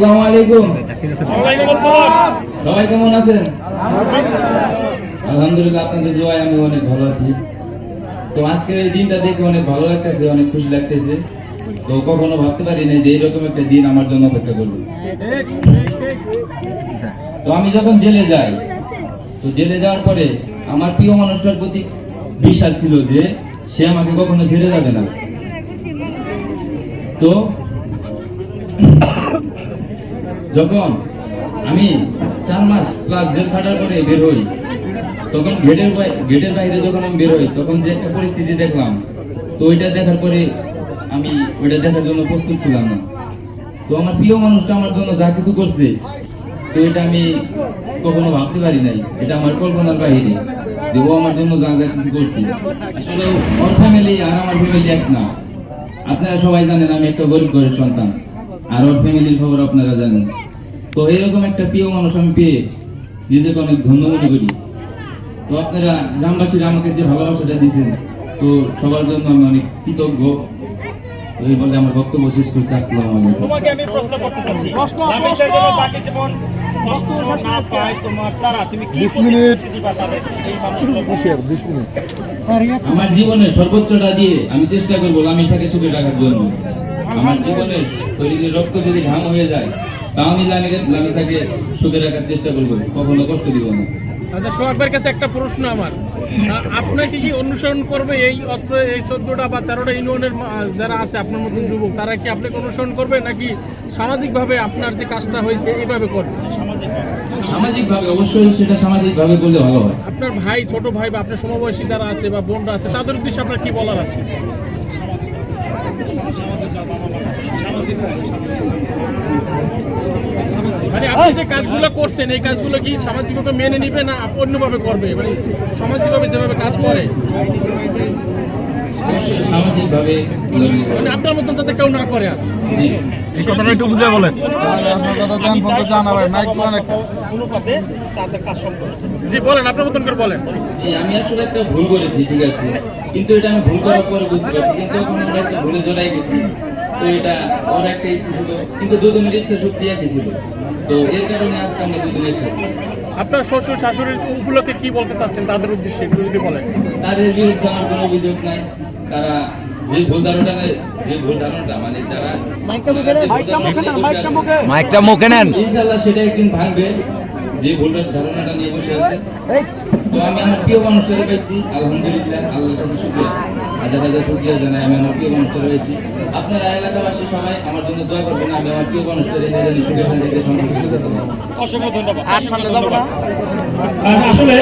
আসসালামু আলাইকুম। সবাই কেমন আছেন? আলহামদুলিল্লাহ আপনাদের জোয়ায় আমি অনেক ভালো আছি। তো আজকের এই দিনটা দেখে অনেক ভালো লাগতেছে অনেক খুশি লাগতেছে। তো কখনো ভাবতে পারি না যে এরকম একটা দিন আমার জন্য অপেক্ষা করবে। তো আমি যখন জেলে যাই তো জেলে যাওয়ার পরে আমার প্রিয় মানুষটার প্রতি বিশ্বাস ছিল যে সে আমাকে কখনো ছেড়ে যাবে না। তো যখন আমি চার মাস ক্লাস জেল খাটার পরে বের হই, তখন গেটের গেটের বাইরে যখন আমি বের হই, তখন যে একটা পরিস্থিতি দেখলাম, তো ওইটা দেখার পরে আমি ওইটা দেখার জন্য প্রস্তুত ছিলাম না। তো আমার প্রিয় মানুষটা আমার জন্য যা কিছু করছে, তো এটা আমি কখনো ভাবতে পারি নাই। এটা আমার কল্পনার বাইরে যে ও আমার জন্য যা যা কিছু করছে। আসলে ওর ফ্যামিলি আর আমার ফ্যামিলি এক না। আপনারা সবাই জানেন আমি একটা গরিব ঘরের সন্তান। আর ওর ফ্যামিলির খবর আপনারা জানেন। তো এরকম একটা প্রিয় মানুষ আমি পেয়ে নিজেকে অনেক ধন্য মনে করি। তো আপনারা গ্রামবাসীরা আমাকে যে ভালোবাসাটা দিয়েছেন তো সবার জন্য আমি অনেক কৃতজ্ঞ। এই বলে আমার বক্তব্য শেষ করছি। আসসালামু আলাইকুম। তোমাকে আমি প্রশ্ন করতে চাচ্ছি। বাকি জীবন কষ্ট না পায় তোমার দ্বারা তুমি কি প্রতিশ্রুতি দিবা তাদের এই মানুষগুলো আমার জীবনের সর্বোচ্চটা দিয়ে আমি চেষ্টা করব লামিসাকে সুখে রাখার জন্য। আমার জীবনের শরীরের রক্ত যদি ঘাম হয়ে যায় তাও আমি লামি- লামিসাকে সুখে রাখার চেষ্টা করব। কখনো কষ্ট দিব না। আচ্ছা সোহাগের কাছে একটা প্রশ্ন আমার। আপনাকে কি অনুসরণ করবে এই অত্র এই চোদ্দটা বা তেরোটা ইউনিয়নের যারা আছে আপনার মতন যুবক তারা কি আপনাকে অনুসরণ করবে? নাকি সামাজিকভাবে আপনার যে কাজটা হয়েছে এইভাবে করবে? সামাজিক অবশ্যই সেটা সামাজিক করলে ভালো হয়। আপনার ভাই ছোট ভাই বা আপনার সমবয়সী যারা আছে বা বোনরা আছে তাদের উদ্দেশ্যে আপনার কি বলার আছে? মানে আপনি যে কাজগুলো করছেন, এই কাজগুলো কি সামাজিকভাবে মেনে নিবে না অন্যভাবে করবে? মানে সামাজিকভাবে যেভাবে কাজ করে? অবশ্যই ভাবে মানে আপনার মতন যাতে কেউ না করে আর এই কথাটা একটু বুঝে বলেন। জি বলেন আপনার মতন করে বলেন। জি আমি আসলে একটা ভুল করেছি ঠিক আছে? কিন্তু এটা আমি ভুল করার পরে বুঝতে পারছি কিন্তু এখন আমরা একটা ভুলে জড়াই গেছি। তো এটা ওর একটা ইচ্ছে ছিল কিন্তু দুজনের ইচ্ছে সত্যি একই ছিল। তো এর কারণে আজকে আমরা দুজন একসাথে আপনার শ্বশুর শাশুড়ির উপলক্ষে কি বলতে চাচ্ছেন? তাদের উদ্দেশ্যে একটু যদি বলেন। তাদের বিরুদ্ধে আমার কোনো অভিযোগ নাই। তারা যে ভুল ধারণাটা যে ভুল ধারণাটা মানে যারা মাইকটা মুখে নেন, মাইকটা মুখে নেন, মাইকটা মুখে। মাইকটা মুখে নেন। ইনশাল্লাহ সেটা একদিন ভাঙবে যে ভুলটার ধারণাটা নিয়ে বসে আছে। তো আমি আমার প্রিয় মানুষটারে পেয়েছি আলহামদুলিল্লাহ আল্লাহর কাছে শুক্রিয়া। হাজার হাজার শুক্রিয়া জানাই আমি আমার প্রিয় মানুষটা রয়েছি আপনারা এলাকাবাসী সবাই আমার জন্য দোয়া করবেন আমি আমার প্রিয় মানুষটারে জানি করতে অসংখ্য ধন্যবাদ। আসলে